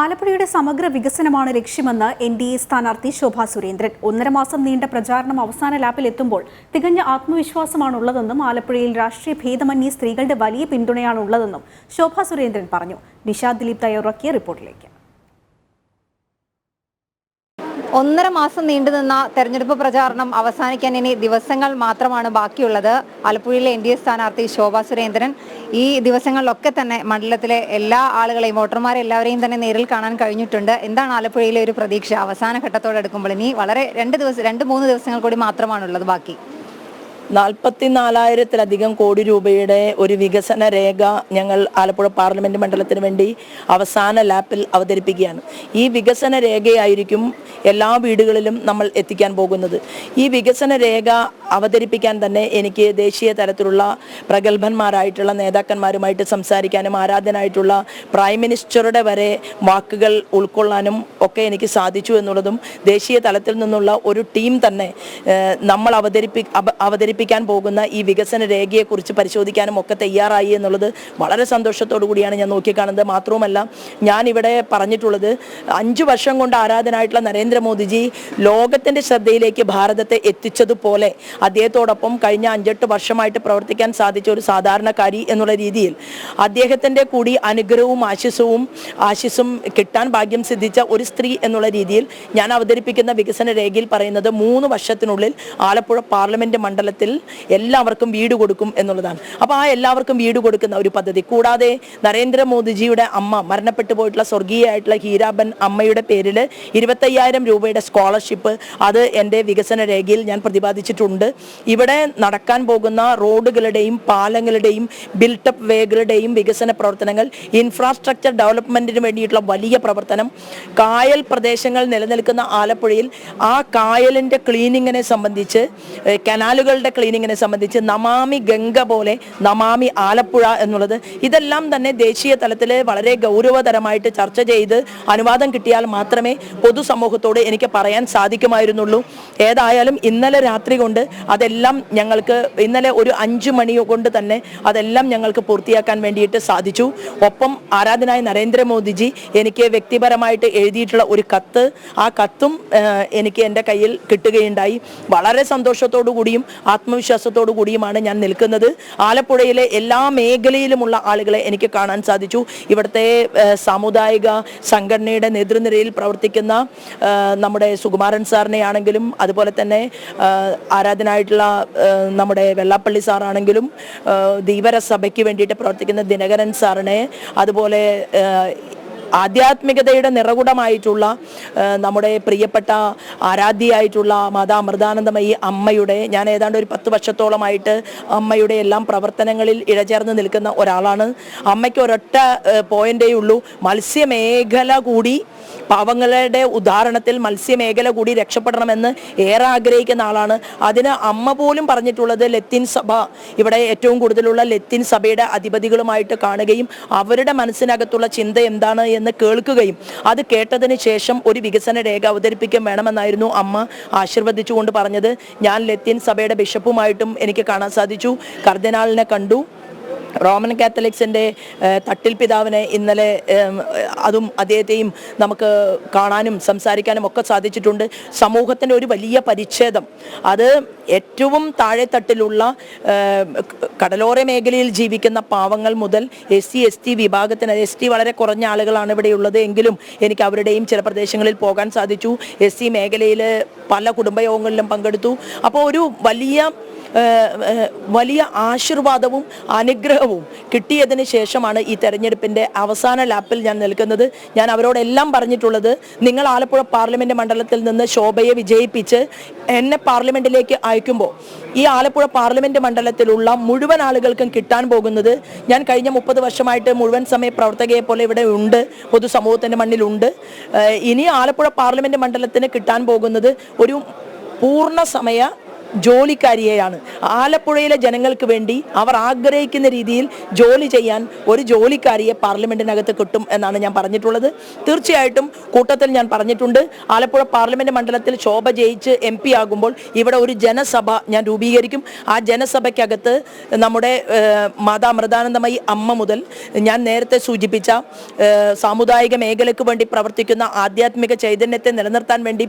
ആലപ്പുഴയുടെ സമഗ്ര വികസനമാണ് ലക്ഷ്യമെന്ന് എൻ ഡി എ സ്ഥാനാർത്ഥി ശോഭാ സുരേന്ദ്രൻ. ഒന്നര മാസം നീണ്ട പ്രചാരണം അവസാന ലാപ്പിൽ എത്തുമ്പോൾ തികഞ്ഞ ആത്മവിശ്വാസമാണുള്ളതെന്നും ആലപ്പുഴയിൽ രാഷ്ട്രീയ ഭേദമന്യേ സ്ത്രീകളുടെ വലിയ പിന്തുണയാണുള്ളതെന്നും ശോഭാ സുരേന്ദ്രൻ പറഞ്ഞു. നിഷാദ് ദിലീപ് തയ്യാറാക്കിയ റിപ്പോർട്ടിലേക്ക്. ഒന്നര മാസം നീണ്ടുനിന്ന തെരഞ്ഞെടുപ്പ് പ്രചാരണം അവസാനിക്കാൻ ഇനി ദിവസങ്ങൾ മാത്രമാണ് ബാക്കിയുള്ളത്. ആലപ്പുഴയിലെ എൻ ഡി എ സ്ഥാനാർത്ഥി ശോഭാ സുരേന്ദ്രൻ ഈ ദിവസങ്ങളിലൊക്കെ തന്നെ മണ്ഡലത്തിലെ എല്ലാ ആളുകളെയും വോട്ടർമാരെ എല്ലാവരെയും തന്നെ നേരിൽ കാണാൻ കഴിഞ്ഞിട്ടുണ്ട്. എന്താണ് ആലപ്പുഴയിലെ ഒരു പ്രതീക്ഷ? അവസാന ഘട്ടത്തോടെ എടുക്കുമ്പോൾ ഇനി വളരെ രണ്ട് ദിവസം രണ്ട് മൂന്ന് ദിവസങ്ങൾ കൂടി മാത്രമാണുള്ളത് ബാക്കി. നാൽപ്പത്തിനാലായിരത്തിലധികം കോടി രൂപയുടെ ഒരു വികസന രേഖ ഞങ്ങൾ ആലപ്പുഴ പാർലമെന്റ് മണ്ഡലത്തിന് വേണ്ടി അവസാന ലാപ്പിൽ അവതരിപ്പിക്കുകയാണ്. ഈ വികസന രേഖയായിരിക്കും എല്ലാ വീടുകളിലും നമ്മൾ എത്തിക്കാൻ പോകുന്നത്. ഈ വികസന രേഖ അവതരിപ്പിക്കാൻ തന്നെ എനിക്ക് ദേശീയ തലത്തിലുള്ള പ്രഗത്ഭന്മാരായിട്ടുള്ള നേതാക്കന്മാരുമായിട്ട് സംസാരിക്കാനും ആരാധനായിട്ടുള്ള പ്രൈം മിനിസ്റ്ററുടെ വരെ വാക്കുകൾ ഉൾക്കൊള്ളാനും ഒക്കെ എനിക്ക് സാധിച്ചു എന്നുള്ളതും ദേശീയ തലത്തിൽ നിന്നുള്ള ഒരു ടീം തന്നെ നമ്മൾ അവതരിപ്പി അവതരിപ്പിക്കാൻ പോകുന്ന ഈ വികസന രേഖയെക്കുറിച്ച് പരിശോധിക്കാനും ഒക്കെ തയ്യാറായി എന്നുള്ളത് വളരെ സന്തോഷത്തോടു കൂടിയാണ് ഞാൻ നോക്കിക്കാണുന്നത്. മാത്രവുമല്ല ഞാൻ ഇവിടെ പറഞ്ഞിട്ടുള്ളത് അഞ്ചു വർഷം കൊണ്ട് ആരാധനായിട്ടുള്ള നരേന്ദ്രമോദിജി ലോകത്തിന്റെ ശ്രദ്ധയിലേക്ക് ഭാരതത്തെ എത്തിച്ചതുപോലെ അദ്ദേഹത്തോടൊപ്പം കഴിഞ്ഞ അഞ്ചെട്ട് വർഷമായിട്ട് പ്രവർത്തിക്കാൻ സാധിച്ച ഒരു സാധാരണക്കാരി എന്നുള്ള രീതിയിൽ അദ്ദേഹത്തിന്റെ കൂടി അനുഗ്രഹവും ആശിസവും ആശിസും കിട്ടാൻ ഭാഗ്യം സിദ്ധിച്ച ഒരു സ്ത്രീ എന്നുള്ള രീതിയിൽ ഞാൻ അവതരിപ്പിക്കുന്ന വികസന രേഖയിൽ പറയുന്നത് മൂന്ന് വർഷത്തിനുള്ളിൽ ആലപ്പുഴ പാർലമെന്റ് മണ്ഡലത്തിൽ എല്ലാവർക്കും വീട് കൊടുക്കും എന്നുള്ളതാണ്. അപ്പോൾ ആ എല്ലാവർക്കും വീട് കൊടുക്കുന്ന ഒരു പദ്ധതി. കൂടാതെ നരേന്ദ്രമോദിജിയുടെ അമ്മ മരണപ്പെട്ടു പോയിട്ടുള്ള സ്വർഗീയമായിട്ടുള്ള ഹീരാബൻ അമ്മയുടെ പേരിൽ ഇരുപത്തയ്യായിരം രൂപയുടെ സ്കോളർഷിപ്പ് അത് എന്റെ വികസന രേഖയിൽ ഞാൻ പ്രതിപാദിച്ചിട്ടുണ്ട്. ഇവിടെ നടക്കാൻ പോകുന്ന റോഡുകളുടെയും പാലങ്ങളുടെയും ബിൽട്ടപ്പ് വേകളുടെയും വികസന പ്രവർത്തനങ്ങൾ ഇൻഫ്രാസ്ട്രക്ചർ ഡെവലപ്മെന്റിന് വേണ്ടിയിട്ടുള്ള വലിയ പ്രവർത്തനം കായൽ പ്രദേശങ്ങൾ നിലനിൽക്കുന്ന ആലപ്പുഴയിൽ ആ കായലിന്റെ ക്ലീനിങ്ങിനെ സംബന്ധിച്ച് കനാലുകളുടെ ക്ലീനിങ്ങിനെ സംബന്ധിച്ച് നമാമി ഗംഗ പോലെ നമാമി ആലപ്പുഴ എന്നുള്ളത് ഇതെല്ലാം തന്നെ ദേശീയ തലത്തിൽ വളരെ ഗൗരവതരമായിട്ട് ചർച്ച ചെയ്ത് അനുവാദം കിട്ടിയാൽ മാത്രമേ പൊതുസമൂഹത്തോട് എനിക്ക് പറയാൻ സാധിക്കുമായിരുന്നുള്ളൂ. ഏതായാലും ഇന്നലെ രാത്രി കൊണ്ട് അതെല്ലാം ഞങ്ങൾക്ക് ഇന്നലെ ഒരു അഞ്ച് മണി കൊണ്ട് തന്നെ അതെല്ലാം ഞങ്ങൾക്ക് പൂർത്തിയാക്കാൻ വേണ്ടിയിട്ട് സാധിച്ചു. ഒപ്പം ആരാധനായ നരേന്ദ്രമോദിജി എനിക്ക് വ്യക്തിപരമായിട്ട് എഴുതിയിട്ടുള്ള ഒരു കത്ത് ആ കത്തും എനിക്ക് എന്റെ കയ്യിൽ കിട്ടുകയുണ്ടായി. വളരെ സന്തോഷത്തോടു കൂടിയും ആത്മവിശ്വാസത്തോടു കൂടിയുമാണ് ഞാൻ നിൽക്കുന്നത്. ആലപ്പുഴയിലെ എല്ലാ മേഖലയിലുമുള്ള ആളുകളെ എനിക്ക് കാണാൻ സാധിച്ചു. ഇവിടുത്തെ സാമുദായിക സംഘടനയുടെ നേതൃനിരയിൽ പ്രവർത്തിക്കുന്ന നമ്മുടെ സുകുമാരൻ സാറിനെ ആണെങ്കിലും അതുപോലെ തന്നെ ഏഹ്, ഏഹ്, നമ്മുടെ വെള്ളാപ്പള്ളി സാറാണെങ്കിലും ഏഹ്, ധീവര സഭയ്ക്ക് വേണ്ടിയിട്ട് പ്രവർത്തിക്കുന്ന ദിനകരൻ സാറിനെ അതുപോലെ ആധ്യാത്മികതയുടെ നിറകുടമായിട്ടുള്ള നമ്മുടെ പ്രിയപ്പെട്ട ആരാധ്യയായിട്ടുള്ള മാതാ അമൃതാനന്ദമയി അമ്മയുടെ ഞാൻ ഏതാണ്ട് ഒരു പത്ത് വർഷത്തോളമായിട്ട് അമ്മയുടെ എല്ലാം പ്രവർത്തനങ്ങളിൽ ഇഴചേർന്ന് നിൽക്കുന്ന ഒരാളാണ്. അമ്മയ്ക്ക് ഒരൊറ്റ പോയിന്റേ ഉള്ളൂ. മത്സ്യമേഖല കൂടി പാവങ്ങളുടെ ഉദാഹരണത്തിൽ മത്സ്യമേഖല കൂടി രക്ഷപ്പെടണമെന്ന് ഏറെ ആഗ്രഹിക്കുന്ന ആളാണ്. അതിന് അമ്മ പോലും പറഞ്ഞിട്ടുള്ളത് ലത്തീൻ സഭ ഇവിടെ ഏറ്റവും കൂടുതലുള്ള ലത്തീൻ സഭയുടെ അധിപതികളുമായിട്ട് കാണുകയും അവരുടെ മനസ്സിനകത്തുള്ള ചിന്ത എന്താണ് എന്ന് കേൾക്കുകയും അത് കേട്ടതിന് ശേഷം ഒരു വികസന രേഖ അവതരിപ്പിക്കാൻ വേണമെന്നായിരുന്നു അമ്മ ആശീർവദിച്ചുകൊണ്ട് പറഞ്ഞത്. ഞാൻ ലത്തീൻ സഭയുടെ ബിഷപ്പുമായിട്ടും എനിക്ക് കാണാൻ സാധിച്ചു. കർദിനാളിനെ കണ്ടു. റോമൻ കാത്തലിക്സിന്റെ തട്ടിൽ പിതാവിനെ ഇന്നലെ അതും അദ്ദേഹത്തെയും നമുക്ക് കാണാനും സംസാരിക്കാനും ഒക്കെ സാധിച്ചിട്ടുണ്ട്. സമൂഹത്തിന്റെ ഒരു വലിയ പരിച്ഛേദം. അത് ഏറ്റവും താഴെത്തട്ടിലുള്ള കടലോര മേഖലയിൽ ജീവിക്കുന്ന പാവങ്ങൾ മുതൽ എസ് സി എസ് ടി വിഭാഗത്തിന് എസ് ടി വളരെ കുറഞ്ഞ ആളുകളാണ് ഇവിടെയുള്ളത് എങ്കിലും എനിക്ക് അവരുടെയും ചില പ്രദേശങ്ങളിൽ പോകാൻ സാധിച്ചു. എസ് സി മേഖലയിൽ പല കുടുംബയോഗങ്ങളിലും പങ്കെടുത്തു. അപ്പോൾ ഒരു വലിയ വലിയ ആശീർവാദവും അനുഗ്രഹവും കിട്ടിയതിന് ശേഷമാണ് ഈ തെരഞ്ഞെടുപ്പിന്റെ അവസാന ലാപ്പിൽ ഞാൻ നിൽക്കുന്നത്. ഞാൻ അവരോടെല്ലാം പറഞ്ഞിട്ടുള്ളത് നിങ്ങൾ ആലപ്പുഴ പാർലമെന്റ് മണ്ഡലത്തിൽ നിന്ന് ശോഭയെ വിജയിപ്പിച്ച് എന്നെ പാർലമെന്റിലേക്ക് അയക്കുമ്പോൾ ഈ ആലപ്പുഴ പാർലമെന്റ് മണ്ഡലത്തിലുള്ള മുഴുവൻ ആളുകൾക്കും കിട്ടാൻ പോകുന്നത് ഞാൻ കഴിഞ്ഞ മുപ്പത് വർഷമായിട്ട് മുഴുവൻ സമയ പ്രവർത്തകയെ പോലെ ഇവിടെ ഉണ്ട് പൊതുസമൂഹത്തിന്റെ മണ്ണിലുണ്ട്. ഇനി ആലപ്പുഴ പാർലമെന്റ് മണ്ഡലത്തിന് കിട്ടാൻ പോകുന്നത് ഒരു പൂർണ സമയ ജോലിക്കാരിയെയാണ്. ആലപ്പുഴയിലെ ജനങ്ങൾക്ക് വേണ്ടി അവർ ആഗ്രഹിക്കുന്ന രീതിയിൽ ജോലി ചെയ്യാൻ ഒരു ജോലിക്കാരിയെ പാർലമെന്റിനകത്ത് കിട്ടും എന്നാണ് ഞാൻ പറഞ്ഞിട്ടുള്ളത്. തീർച്ചയായിട്ടും കൂട്ടത്തിൽ ഞാൻ പറഞ്ഞിട്ടുണ്ട്. ആലപ്പുഴ പാർലമെന്റ് മണ്ഡലത്തിൽ ശോഭ ജയിച്ച് എം പി ആകുമ്പോൾ ഇവിടെ ഒരു ജനസഭ ഞാൻ രൂപീകരിക്കും. ആ ജനസഭയ്ക്കകത്ത് നമ്മുടെ മാതാ അമൃതാനന്ദമയി അമ്മ മുതൽ ഞാൻ നേരത്തെ സൂചിപ്പിച്ച സാമുദായിക മേഖലയ്ക്ക് വേണ്ടി പ്രവർത്തിക്കുന്ന ആധ്യാത്മിക ചൈതന്യത്തെ നിലനിർത്താൻ വേണ്ടി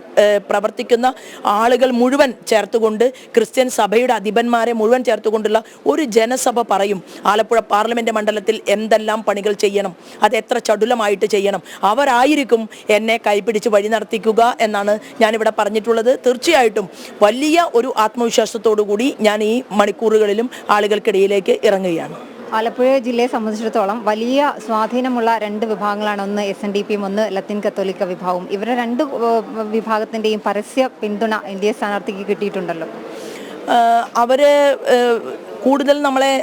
പ്രവർത്തിക്കുന്ന ആളുകൾ മുഴുവൻ ചേർത്തുകൊണ്ട് ക്രിസ്ത്യൻ സഭയുടെ അധിപന്മാരെ മുഴുവൻ ചേർത്തുകൊണ്ടുള്ള ഒരു ജനസഭ പറയും. ആലപ്പുഴ പാർലമെന്റ് മണ്ഡലത്തിൽ എന്തെല്ലാം പണികൾ ചെയ്യണം? അത് എത്ര ചടുലമായിട്ട് ചെയ്യണം? അവരായിരിക്കും എന്നെ കൈപിടിച്ച് വഴി നടത്തിക്കുക എന്നാണ് ഞാനിവിടെ പറഞ്ഞിട്ടുള്ളത്. തീർച്ചയായിട്ടും വലിയ ഒരു ആത്മവിശ്വാസത്തോടു കൂടി ഞാൻ ഈ മണിക്കൂറുകളിലും ആളുകൾക്കിടയിലേക്ക് ഇറങ്ങുകയാണ്. ആലപ്പുഴ ജില്ലയെ സംബന്ധിച്ചിടത്തോളം വലിയ സ്വാധീനമുള്ള രണ്ട് വിഭാഗങ്ങളാണ് ഒന്ന് എസ് എൻ ഡി പിയും ഒന്ന് ലത്തീൻ കത്തോലിക്ക വിഭാഗവും. ഇവരുടെ രണ്ട് വിഭാഗത്തിന്റെയും പരസ്യ പിന്തുണ എൻ ഡി എ സ്ഥാനാർത്ഥിക്ക് കിട്ടിയിട്ടുണ്ടല്ലോ. അവർ കൂടുതൽ നമ്മളെ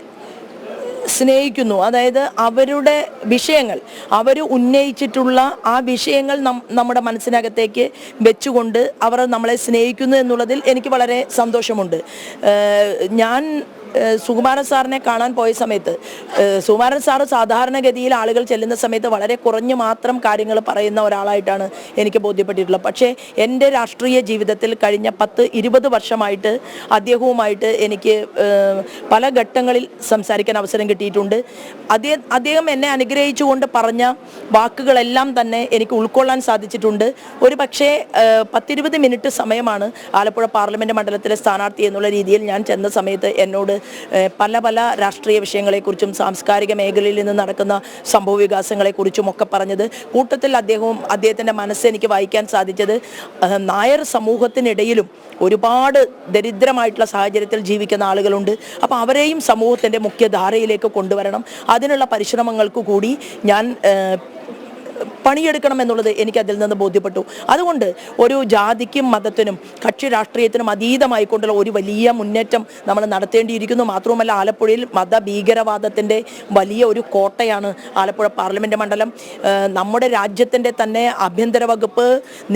സ്നേഹിക്കുന്നു. അതായത് അവരുടെ വിഷയങ്ങൾ അവർ ഉന്നയിച്ചിട്ടുള്ള ആ വിഷയങ്ങൾ നമ്മുടെ മനസ്സിനകത്തേക്ക് വെച്ചുകൊണ്ട് അവർ നമ്മളെ സ്നേഹിക്കുന്നു എന്നുള്ളതിൽ എനിക്ക് വളരെ സന്തോഷമുണ്ട്. ഞാൻ സുകുമാരൻ സാറിനെ കാണാൻ പോയ സമയത്ത് സുകുമാരൻ സാറ് സാധാരണഗതിയിൽ ആളുകൾ ചെല്ലുന്ന സമയത്ത് വളരെ കുറഞ്ഞു മാത്രം കാര്യങ്ങൾ പറയുന്ന ഒരാളായിട്ടാണ് എനിക്ക് ബോധ്യപ്പെട്ടിട്ടുള്ളത്. പക്ഷേ എന്റെ രാഷ്ട്രീയ ജീവിതത്തിൽ കഴിഞ്ഞ പത്ത് ഇരുപത് വർഷമായിട്ട് അദ്ദേഹവുമായിട്ട് എനിക്ക് പല ഘട്ടങ്ങളിൽ സംസാരിക്കാൻ അവസരം കിട്ടിയിട്ടുണ്ട്. അദ്ദേഹം അദ്ദേഹം എന്നെ അനുഗ്രഹിച്ചുകൊണ്ട് പറഞ്ഞ വാക്കുകളെല്ലാം തന്നെ എനിക്ക് ഉൾക്കൊള്ളാൻ സാധിച്ചിട്ടുണ്ട്. ഒരു പക്ഷേ പത്തിരുപത് മിനിറ്റ് സമയമാണ് ആലപ്പുഴ പാർലമെന്റ് മണ്ഡലത്തിലെ സ്ഥാനാർത്ഥി എന്നുള്ള രീതിയിൽ ഞാൻ ചെന്ന സമയത്ത് എന്നോട് പല പല രാഷ്ട്രീയ വിഷയങ്ങളെക്കുറിച്ചും സാംസ്കാരിക മേഖലയിൽ നിന്ന് നടക്കുന്ന സംഭവ വികാസങ്ങളെക്കുറിച്ചും ഒക്കെ പറഞ്ഞത് കൂട്ടത്തിൽ അദ്ദേഹവും അദ്ദേഹത്തിന്റെ മനസ്സ് എനിക്ക് വായിക്കാൻ സാധിച്ചത് നായർ സമൂഹത്തിനിടയിലും ഒരുപാട് ദരിദ്രമായിട്ടുള്ള സാഹചര്യത്തിൽ ജീവിക്കുന്ന ആളുകളുണ്ട്. അപ്പോൾ അവരെയും സമൂഹത്തിന്റെ മുഖ്യധാരയിലേക്ക് കൊണ്ടുവരണം. അതിനുള്ള പരിശ്രമങ്ങൾക്ക് കൂടി ഞാൻ പണിയെടുക്കണം എന്നുള്ളത് എനിക്ക് അതിൽ നിന്ന് ബോധ്യപ്പെട്ടു. അതുകൊണ്ട് ഒരു ജാതിക്കും മതത്തിനും കക്ഷി രാഷ്ട്രീയത്തിനും അതീതമായിക്കൊണ്ടുള്ള ഒരു വലിയ മുന്നേറ്റം നമ്മൾ നടത്തേണ്ടിയിരിക്കുന്നു. മാത്രവുമല്ല ആലപ്പുഴയിൽ മതഭീകരവാദത്തിന്റെ വലിയ ഒരു കോട്ടയാണ് ആലപ്പുഴ പാർലമെന്റ് മണ്ഡലം. നമ്മുടെ രാജ്യത്തിന്റെ തന്നെ ആഭ്യന്തര വകുപ്പ്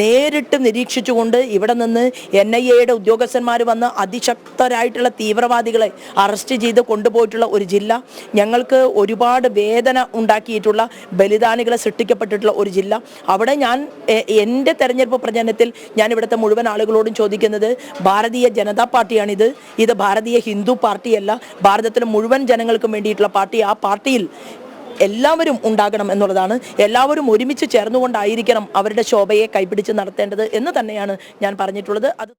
നേരിട്ട് നിരീക്ഷിച്ചുകൊണ്ട് ഇവിടെ നിന്ന് എൻ ഐ എയുടെ ഉദ്യോഗസ്ഥന്മാർ വന്ന് അതിശക്തരായിട്ടുള്ള തീവ്രവാദികളെ അറസ്റ്റ് ചെയ്ത് കൊണ്ടുപോയിട്ടുള്ള ഒരു ജില്ല. ഞങ്ങൾക്ക് ഒരുപാട് വേദന ഉണ്ടാക്കിയിട്ടുള്ള ബലിദാനികളെ സൃഷ്ടിക്കപ്പെട്ടിട്ടുള്ള ഒരു ജില്ല. അവിടെ ഞാൻ എന്റെ തെരഞ്ഞെടുപ്പ് പ്രചരണത്തിൽ ഞാൻ ഇവിടുത്തെ മുഴുവൻ ആളുകളോടും ചോദിക്കുന്നത് ഭാരതീയ ജനതാ പാർട്ടിയാണിത്. ഇത് ഭാരതീയ ഹിന്ദു പാർട്ടിയല്ല. ഭാരതത്തിലെ മുഴുവൻ ജനങ്ങൾക്കും വേണ്ടിയിട്ടുള്ള പാർട്ടി. ആ പാർട്ടിയിൽ എല്ലാവരും ഉണ്ടാകണം എന്നുള്ളതാണ്. എല്ലാവരും ഒരുമിച്ച് ചേർന്നുകൊണ്ടായിരിക്കണം അവരുടെ ശോഭയെ കൈപിടിച്ച് നടത്തേണ്ടത് എന്ന് തന്നെയാണ് ഞാൻ പറഞ്ഞിട്ടുള്ളത്. അത്